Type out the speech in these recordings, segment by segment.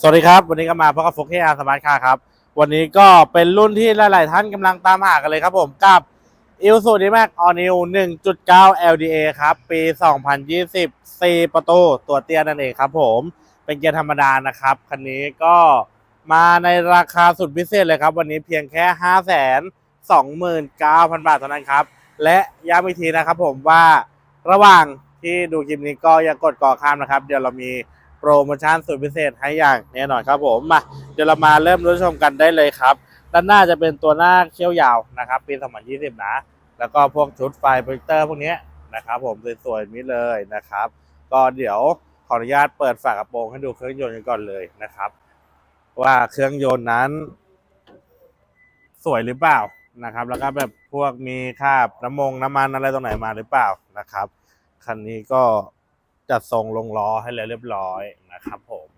สวัสดีครับ วันนี้ก็มาพบกับฟกเฮอาสมาร์ทคาร์ครับ วันนี้ก็เป็นรุ่นที่หลาย ๆ ท่านกำลังตามหากันเลยครับผมกับ i l s u d m a x All New 1.9 LDA ครับ ปี 2020 4 ประตูตัวเตี้ยนั่นเองครับผม เป็นเกียร์ธรรมดานะครับ คันนี้ก็มาในราคาสุดพิเศษเลยครับ วันนี้เพียงแค่ 5 2 9 0 0 0 บาทเท่านั้นครับ และย้ำอีกทีนะครับผมว่าระหว่างที่ดูคลิปนี้ก็อย่ากดก่อข้ามนะครับ เดี๋ยวเรามี โปรโมชั่นสุดพิเศษให้อย่างแน่นอนครับผมมาเดี๋ยวเรามาเริ่มรับชมกันได้เลยครับ ด้านหน้าจะเป็นตัวหน้าเขี้ยวยาวนะครับ ปี 2020 นะ แล้วก็พวกชุดไฟโปรเจคเตอร์พวกนี้นะครับผมสวยๆนี้เลยนะครับ ก็เดี๋ยวขออนุญาตเปิดฝากระโปรงให้ดูเครื่องยนต์กันก่อนเลยนะครับ ว่าเครื่องยนต์นั้น สวยหรือเปล่านะครับ แล้วก็แบบพวกมีคราบน้ำมงน้ำมันอะไรตรงไหนมาหรือเปล่านะครับคันนี้ก็ จัดทรงลงล้อให้แล้วเรียบร้อยนะครับผม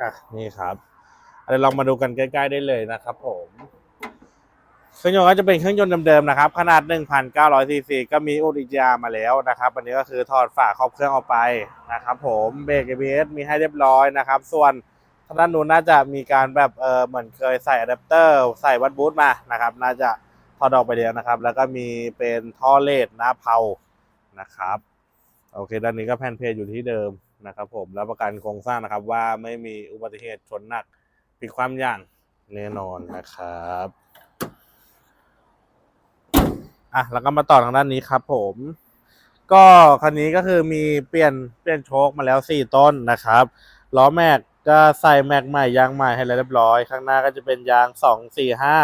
อะนี่ครับเดี๋ยวลองมาดูกันใกล้ๆได้เลยนะครับผมเครื่องยนต์ก็จะเป็นเครื่องยนต์เดิมๆนะครับ ขนาด 1,900ซีซีก็มีอุดอีจามาแล้วนะครับ อันนี้ก็คือถอดฝาครอบเครื่องออกไปนะครับผมเบรก ABS มีให้เรียบร้อยนะครับ ส่วนทางด้านนู้นน่าจะมีการแบบเออเหมือนเคยใส่อะแดปเตอร์ ใส่วัดบูทมานะครับ น่าจะถอดออกไปแล้วนะครับ แล้วก็มีเป็นท่อเลดหน้าเพานะครับ โอเค ด้านนี้ก็แผ่นเพจอยู่ที่เดิมนะครับผมรับประกันโครงสร้างนะครับ ว่าไม่มีอุบัติเหตุชนหนักพลิกความอย่างแน่นอนนะครับอะแล้วก็มาต่อทางด้านนี้ครับ ผม ก็คันนี้ก็คือมีเปลี่ยนเปลี่ยนโชคมาแล้วสี่ต้นนะครับล้อแม็กก็ใส่แม็กใหม่ยางใหม่ให้เรียบร้อย ข้างหน้าก็จะเป็นยางสองสี่ห้า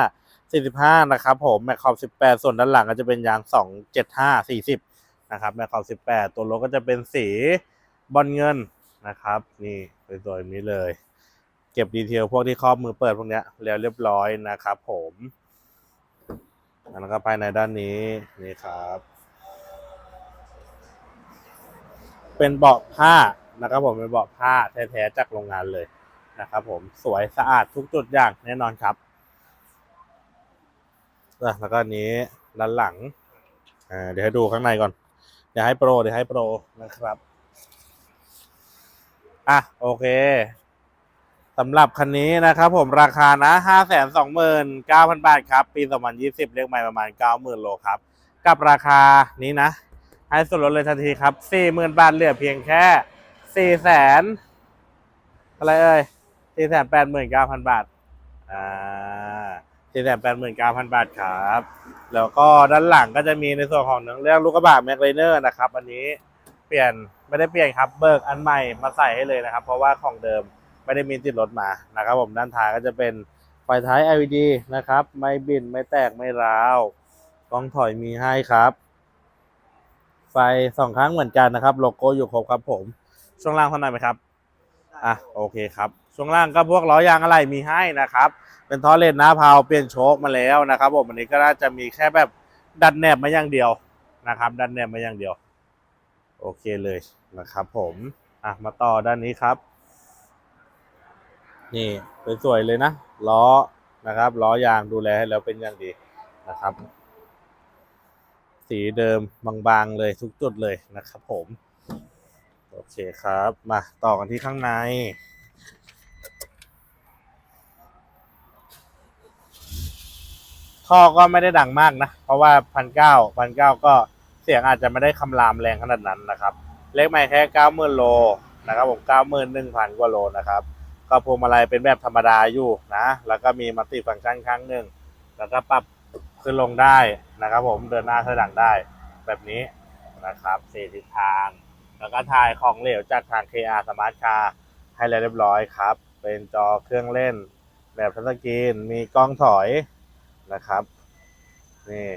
สี่สิบห้านะครับผมแม็กขอบสิบแปดส่วนด้านหลังก็จะเป็นยางสองเจ็ดห้าสี่สิบ นะครับแม็กขอบสิบแปดตัวรถก็จะเป็นสีบอลเงินนะครับ นี่สวยๆนี้เลย เก็บดีเทลพวกที่ครอบมือเปิดพวกเนี้ยแล้วเรียบร้อยนะครับผมแล้วก็ภายในด้านนี้นี่ครับ เป็นเบาะผ้านะครับผมเป็นเบาะผ้าแท้ๆจากโรงงานเลยนะครับผมสวยสะอาดทุกจุดอย่างแน่นอนครับแล้วก็นี้ด้านหลังเดี๋ยวให้ดูข้างในก่อน เดี๋ยวให้โปรเดี๋ยวให้โปรนะครับ อะโอเคสำหรับคันนี้นะครับผมราคานะห้าแสนสองหมื่นเก้าพันบาทครับ ปีสองพันยี่สิบเลขใหม่ประมาณเก้าหมื่นโลครับ กับราคานี้นะ ให้ส่วนลดเลยทันทีครับสี่หมื่นบาทเหลือเพียงแค่สี่แสนอะไรเอ่ยสี่แสนแปดหมื่นเก้าพันบาท อ่า สี่แสนแปดหมื่นเก้าพันบาทครับ แล้วก็ด้านหลังก็จะมีในส่วนของเนื้อเรื่องลูกกระบะแม็กไลเนอร์นะครับ อันนี้เปลี่ยนไม่ได้เปลี่ยนครับเบิกอันใหม่มาใส่ให้เลยนะครับ เพราะว่าของเดิมไม่ได้มีติดรถมานะครับ ผมด้านท้ายก็จะเป็นไฟท้าย LED นะครับ ไม่บินไม่แตกไม่ร้าวกล้องถอยมีให้ครับ ไฟสองครั้งเหมือนกันนะครับ โลโก้อยู่ครบครับผม ช่วงล่างเท่านั้นไหมครับ อะโอเคครับ ช่วงล่างก็พวกล้อยางอะไรมีให้นะครับ เป็นท่อเลนหน้าพาวเปลี่ยนโชคมาแล้วนะครับผมอันนี้ก็น่าจะมีแค่แบบดันแนบมาอย่างเดียวนะครับ ดันแนบมาอย่างเดียว โอเคเลยนะครับ ผมอะมาต่อด้านนี้ครับ นี่สวยๆเลยนะล้อนะครับล้อยางดูแลให้แล้วเป็นอย่างดีนะครับ สีเดิมบางๆเลยทุกจุดเลยนะครับ ผม โอเคครับ มาต่อกันที่ข้างใน ท่อก็ไม่ได้ดังมากนะ เพราะว่าพันเก้าพันเก้าก็เสียงอาจจะไม่ได้คำรามแรงขนาดนั้นนะครับ เลขไม่แค่เก้าหมื่นโลนะครับผมเก้าหมื่นหนึ่งพันกว่าโลนะครับก็พวงมาลัยเป็นแบบธรรมดาอยู่นะ แล้วก็มีมัลติฟังก์ชันครั้งหนึ่งแล้วก็ปรับขึ้นลงได้นะครับผมเดินหน้าถอยหลังได้แบบนี้นะครับสี่ทิศทาง แล้วก็ถ่ายของเหลวจากทาง KR Smart Car ให้แล้เรียบร้อยครับ เป็นจอเครื่องเล่นแบบทัชสกรีนมีกล้องถอย นะครับนี่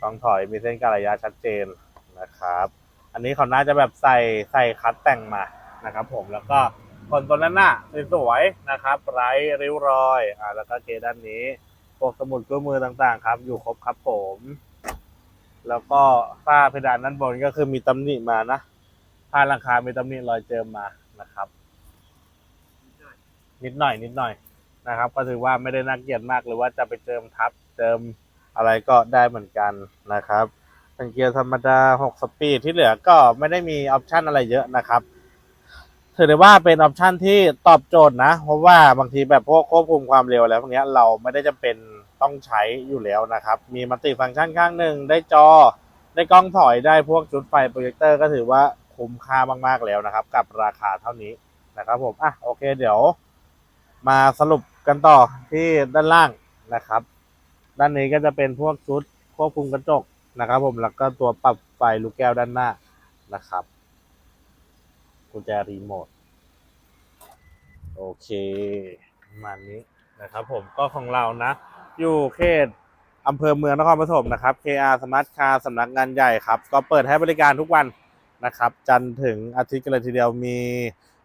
กล้องถอยมีเส้นการระยะชัดเจนนะครับ อันนี้เขาน่าจะแบบใส่ใส่คัดแต่งมานะครับ ผมแล้วก็คนตัวนั้นน่ะสวยๆนะครับไร้ริ้วรอยอ่าแล้วก็เกด้านนี้พวกสมุดเครื่องมือต่างๆ ครับ อยู่ครบครับผม แล้วก็ฝ้าเพดานด้านบนก็คือมีตำหนิมานะผ้าหลังคามีตำหนิรอยเจิมมานะครับ นิดหน่อยนิดหน่อย นะครับ ก็ถือว่าไม่ได้น่าเกียดมากหรือว่าจะไปเจิมทับเจิมอะไรก็ได้เหมือนกันนะครับเป็นเกียร์ธรรมดา 6 สปีดที่เหลือก็ไม่ได้มีออปชันอะไรเยอะนะครับถือได้ว่าเป็นออปชันที่ตอบโจทย์นะ เพราะว่าบางทีแบบพวกควบคุมความเร็วแล้วพวกนี้เราไม่ได้จำเป็นต้องใช้อยู่แล้วนะครับ มีมัลติฟังก์ชันข้างหนึ่งได้จอ ได้กล้องถอยได้พวกชุดไฟโปรเจคเตอร์ก็ถือว่าคุ้มค่ามาก ๆ แล้วนะครับ กับราคาเท่านี้นะครับผม อะ โอเค เดี๋ยว มาสรุป กันต่อที่ด้านล่างนะครับ ด้านนี้ก็จะเป็นพวกชุดควบคุมกระจกนะครับ ผมแล้วก็ตัวปรับไฟลูกแก้วด้านหน้านะครับกุญแจรีโมทโอเคมานี้นะครับ ผมก็ของเรานะ อยู่เขตอำเภอเมืองนครปฐมนะครับ KR Smart Car สำนักงานใหญ่ครับ ก็เปิดให้บริการทุกวันนะครับ จันทร์ถึงอาทิตย์กันเลยทีเดียวมี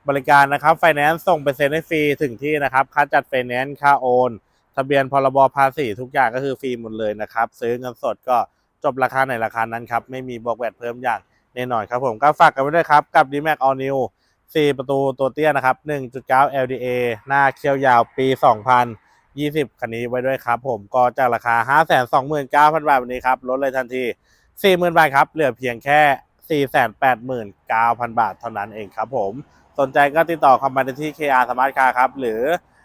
บริการนะครับไฟแนนซ์ส่งไปเซ็นให้ฟรีถึงที่นะครับค่าจัดไฟแนนซ์ค่าโอนทะเบียนพรบภาษีทุกอย่างก็คือฟรีหมดเลยนะครับ ซื้อเงินสดก็จบราคาไหนราคานั้นครับ ไม่มีบวกแวดเพิ่มอย่างแน่นอนครับผมก็ฝากกันไว้ด้วยครับ กับ d m a x All New 4 ประตูตัวเตี้ยนะครับ 1.9 LDA หน้าเคียวยาวปี 2020 คันนี้ไว้ด้วยครับผมก็จากราคา 529,000 บาทวันนี้ครับลดเลยทันที 40,000 บาทครับ เหลือเพียงแค่ 489,000 บาทเท่านั้นเองครับผม สนใจก็ติดต่อเข้ามาได้ที่ KR Smart Car ครับ หรือ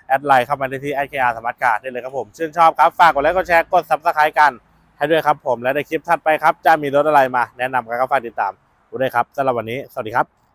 แอดไลน์เข้ามาได้ที่ IKR Smart Car ได้เลยครับผม ชื่นชอบครับ ฝากกดไลค์กดแชร์กด Subscribe กันให้ด้วยครับผมและในคลิปถัดไปครับ จะมีรถอะไรมาแนะนำกันก็ฝากติดตามดูด้วยครับสำหรับวันนี้ สวัสดีครับ